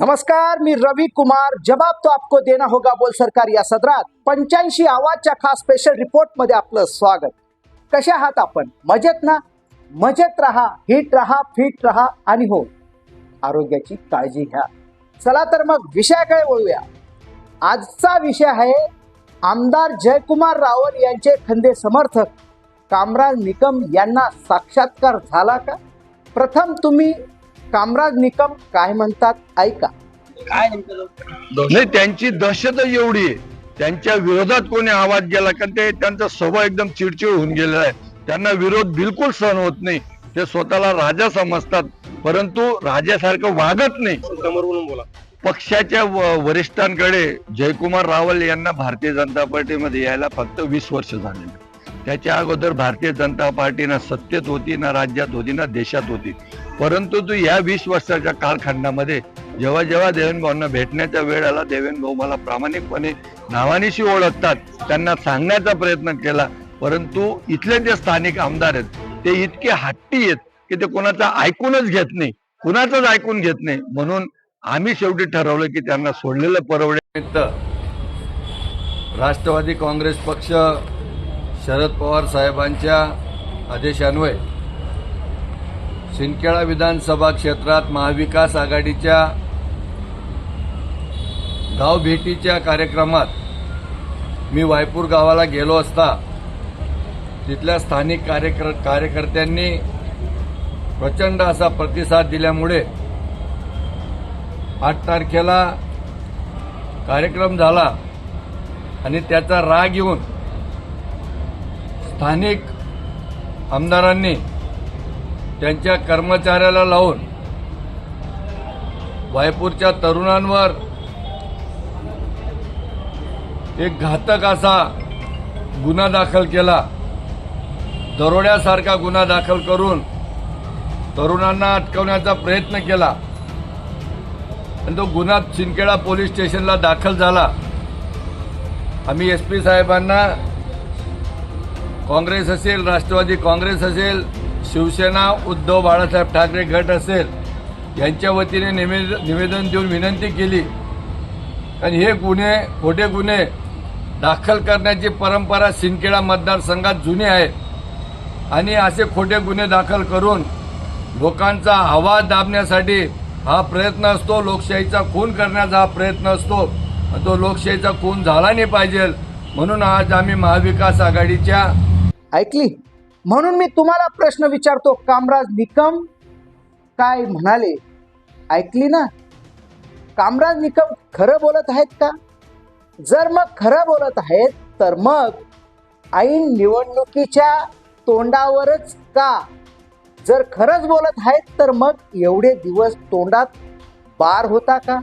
नमस्कार मी रवी कुमार. जबाब तो आपको देना होगा बोल सरकार या सदरात. पंच्याऐंशी आवाजच्या खास स्पेशल रिपोर्टमध्ये आपलं स्वागत. कशा आहात आपण? मजेत ना? मजेत राहा हिट राहा फिट राहा आणि हो आरोग्याची काळजी घ्या. चला तर मग विषयाकडे वळूया. आजचा विषय आहे आमदार जयकुमार रावल यांचे खंदे समर्थक कामराज निकम यांना साक्षात्कार झाला का? प्रथम तुम्ही कामराज निकम काय म्हणतात? ऐका. नाही त्यांची दहशतच एवढी आहे. त्यांच्या विरोधात कोणी आवाज गेला कारण ते त्यांचा स्वभाव एकदम चिडचिड होऊन गेलेला आहे. त्यांना विरोध बिलकुल सहन होत नाही. ते स्वतःला राजा समजतात. परंतु राजासारखं वागत नाही. पक्षाच्या व- वरिष्ठांकडे जयकुमार रावल यांना भारतीय जनता पार्टीमध्ये यायला फक्त वीस वर्ष झालेले त्याच्या अगोदर भारतीय जनता पार्टी ना सत्तेत होती ना राज्यात होती ना देशात होती. परंतु तू या वीस वर्षाच्या कालखंडामध्ये जेव्हा जेव्हा देवेंद्र भेटण्याच्या वेळ आला देवेंद्र मला प्रामाणिकपणे नावानिशी ओळखतात त्यांना सांगण्याचा प्रयत्न केला. परंतु इथले जे स्थानिक आमदार आहेत ते इतके हट्टी आहेत की ते कोणाचं ऐकूनच घेत नाही कुणाचंच ऐकून घेत नाही. म्हणून आम्ही शेवटी ठरवलं की त्यांना सोडलेलं परवडेनिमित्त राष्ट्रवादी काँग्रेस पक्ष शरद पवार साहेबांच्या आदेशान्वये सिंदखेडा विधानसभा क्षेत्रात महाविकास आघाडीच्या गाव भेटीच्या कार्यक्रमात मी वायपूर गावाला गेलो असता तिथल्या स्थानिक कार्यकर कार्यकर्त्यांनी प्रचंड असा प्रतिसाद दिल्यामुळे आठ तारखेला कार्यक्रम झाला आणि त्याचा राग येऊन स्थानिक आमदारांनी त्यांच्या कर्मचाऱ्याला लावून वायपूरच्या तरुणांवर एक घातक असा गुन्हा दाखल केला. दरोड्यासारखा गुन्हा दाखल करून तरुणांना अटकवण्याचा प्रयत्न केला. आणि तो गुन्हा सिंदखेडा पोलीस स्टेशनला दाखल झाला. आम्ही एस पी साहेबांना काँग्रेस असेल राष्ट्रवादी काँग्रेस असेल शिवसेना उद्धव बाळासाहेब ठाकरे गट असेल यांच्या वतीने निवेद निवेदन देऊन विनंती केली. आणि हे गुन्हे खोटे गुन्हे दाखल करण्याची परंपरा सिंदखेडा मतदारसंघात जुनी आहे. आणि असे खोटे गुन्हे दाखल करून लोकांचा आवाज दाबण्यासाठी हा प्रयत्न असतो. लोकशाहीचा खून करण्याचा हा प्रयत्न असतो. तो लोकशाहीचा खून झाला नाही पाहिजे म्हणून आज आम्ही महाविकास आघाडीच्या ऐकली? म्हणून मी तुम्हाला प्रश्न विचारतो कामराज निकम काय म्हणाले? ऐकली ना? कामराज निकम खरं बोलत आहेत का? जर मग खरं बोलत आहेत तर मग ऐन निवडणुकीच्या तोंडावरच का? जर खरंच बोलत आहेत तर मग एवढे दिवस तोंडात बार होता का?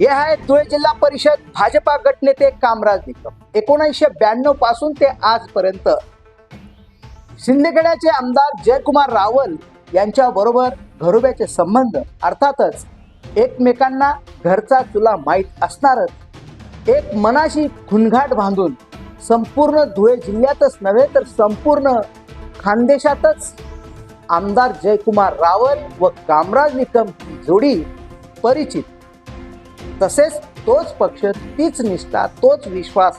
हे आहे धुळे जिल्हा परिषद भाजपा गटनेते कामराज निकम. एकोणीसशे ब्याण्णवपासून ते आजपर्यंत शिंदेगडाचे आमदार जयकुमार रावल यांच्या बरोबर घरोब्याचे संबंध अर्थातच एकमेकांना घरचा तुला माहीत असणारच. एक मनाशी खुनघाट बांधून संपूर्ण धुळे जिल्ह्यातच नव्हे तर संपूर्ण खानदेशातच आमदार जयकुमार रावल व कामराज निकम जोडी परिचित. तसेच तोच पक्ष तीच निष्ठा तोच विश्वास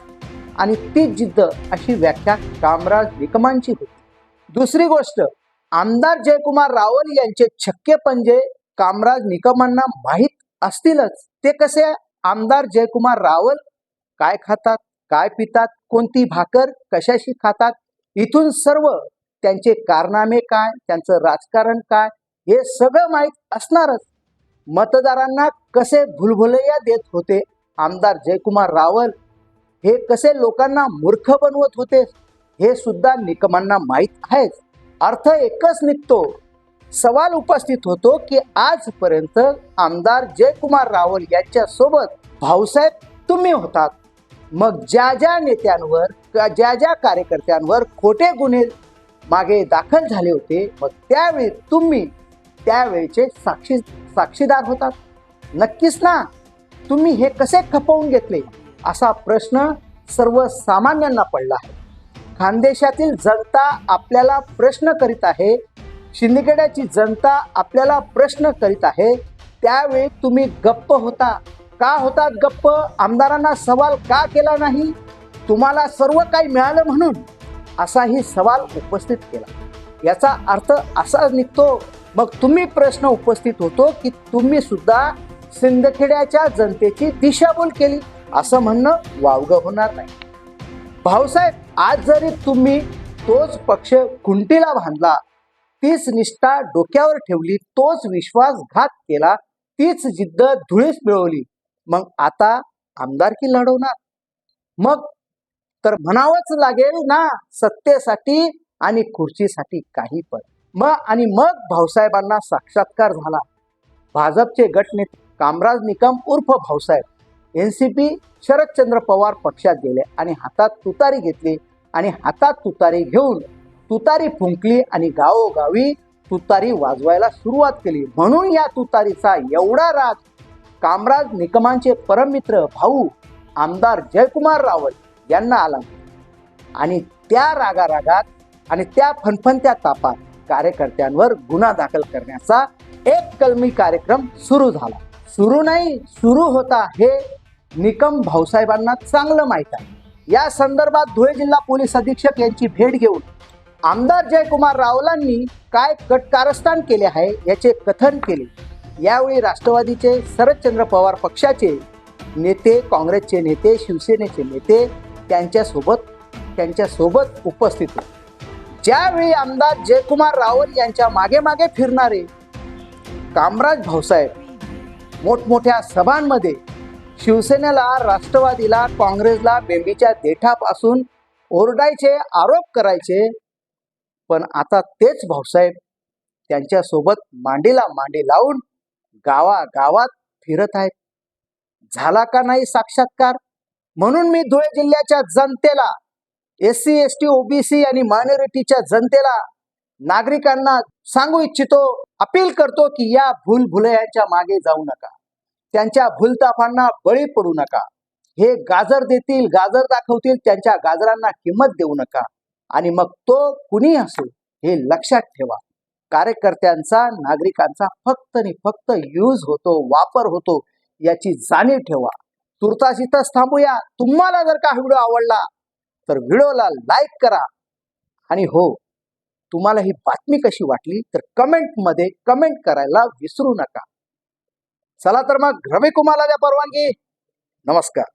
आणि तीच जिद्द अशी व्याख्या कामराज निकमांची होती. दुसरी गोष्ट आमदार जयकुमार रावल यांचे छक्के पंजे कामराज निकमांना माहीत असतीलच. ते कसे? आमदार जयकुमार रावल काय खातात काय पितात कोणती भाकर कशाशी खातात? इथून सर्व त्यांचे कारनामे काय त्यांचं राजकारण काय हे सगळं माहीत असणारच. मतदारांना कसे भुलभुलैया देत होते आमदार जयकुमार रावल? हे कसे लोकांना मूर्ख बनवत होते? हे सुद्धा निकमांना माहीत आहेच. अर्थ एकच निघतो. सवाल उपस्थित होतो की आजपर्यंत आमदार जयकुमार रावल यांच्यासोबत भाऊसाहेब तुम्ही होतात. मग ज्या ज्या नेत्यांवर ज्या ज्या कार्यकर्त्यांवर खोटे गुन्हे मागे दाखल झाले होते मग त्यावेळी तुम्ही त्यावेळेचे साक्षी साक्षीदार होतात. नक्कीच ना? तुम्ही हे कसे खपवून घेतले? असा प्रश्न सर्वसामान्यांना पडला आहे. खानदेशातील जनता आपल्याला प्रश्न करीत आहे शिंदखेड्याची जनता आपल्याला प्रश्न करीत आहे त्यावेळी तुम्ही गप्प होता. का होतात गप्प? आमदारांना सवाल का केला नाही? तुम्हाला सर्व काही मिळालं म्हणून असाही सवाल उपस्थित केला. याचा अर्थ असा निघतो मग तुम्ही प्रश्न उपस्थित होतो की तुम्ही सुद्धा सिंदखेड्याच्या जनतेची दिशाभूल केली असं म्हणणं वावगं होणार नाही. भाऊसाहेब आज जरी तुम्ही तोच पक्ष खुंटीला बांधला तीच निष्ठा डोक्यावर ठेवली तोच विश्वासघात केला तीच जिद्द धुळीस मिळवली मग आता आमदारकी लढवणार. मग तर म्हणावंच लागेल ना सत्तेसाठी आणि खुर्चीसाठी काही पण. मग आणि मग भाऊसाहेबांना साक्षात्कार झाला. भाजपचे गटनेते कामराज निकम उर्फ Bhausaheb. N C P Sharadchandra Pawar पक्षात गेले आणि हातात तुतारी घेतली आणि हातात तुतारी घेऊन तुतारी फुंकली आणि गावोगावी तुतारी वाजवायला सुरुवात केली. म्हणून या तुतारीचा एवढा राग कामराज निकमांचे परममित्र भाऊ आमदार जयकुमार रावल यांना आला. आणि त्या रागारागात आणि त्या फनफनत्या तापात कार्यकर्त्यांवर गुन्हा दाखल करण्याचा एक कलमी कार्यक्रम सुरू झाला. सुरू नाही सुरू होता हे निकम भाऊसाहेबांना चांगलं माहीत आहे. या संदर्भात धुळे जिल्हा पोलीस अधीक्षक यांची भेट घेऊन आमदार जयकुमार रावलांनी काय कटकारस्थान केले आहे याचे कथन केले. यावेळी राष्ट्रवादीचे शरदचंद्र पवार पक्षाचे नेते काँग्रेसचे नेते शिवसेनेचे नेते त्यांच्यासोबत त्यांच्यासोबत उपस्थित होते. ज्यावेळी आमदार जयकुमार रावल यांच्या मागे मागे फिरणारे कामराज भाऊसाहेब मोठमोठ्या सभांमध्ये शिवसेनेला राष्ट्रवादीला काँग्रेसला बेंबीच्या देठापासून ओरडायचे आरोप करायचे. पण आता तेच भाऊसाहेब त्यांच्यासोबत मांडीला मांडी लावून गावागावात फिरत आहेत. झाला का नाही साक्षात्कार? म्हणून मी धुळे जिल्ह्याच्या जनतेला S C S T OBC आणि मायनॉरिटीच्या जनतेला नागरिकांना सांगू इच्छितो अपील करतो की या भूलभुलयाच्या मागे जाऊ नका. त्यांच्या भूलताफांना बळी पडू नका. हे गाजर देतील गाजर दाखवतील त्यांच्या गाजरांना किंमत देऊ नका. आणि मग तो कुणी असो हे लक्षात ठेवा. कार्यकर्त्यांचा नागरिकांचा फक्त आणि फक्त यूज होतो वापर होतो याची जाणीव ठेवा. तुर्तास इथंच थांबूया. तुम्हाला जर का व्हिडिओ आवडला तर व्हिडिओला लाईक करा. आणि हो तुम्हाला ही बातमी कशी वाटली तर कमेंटमध्ये कमेंट करायला विसरू नका. चला तर मग रविकुमारला द्या परवानगी. नमस्कार.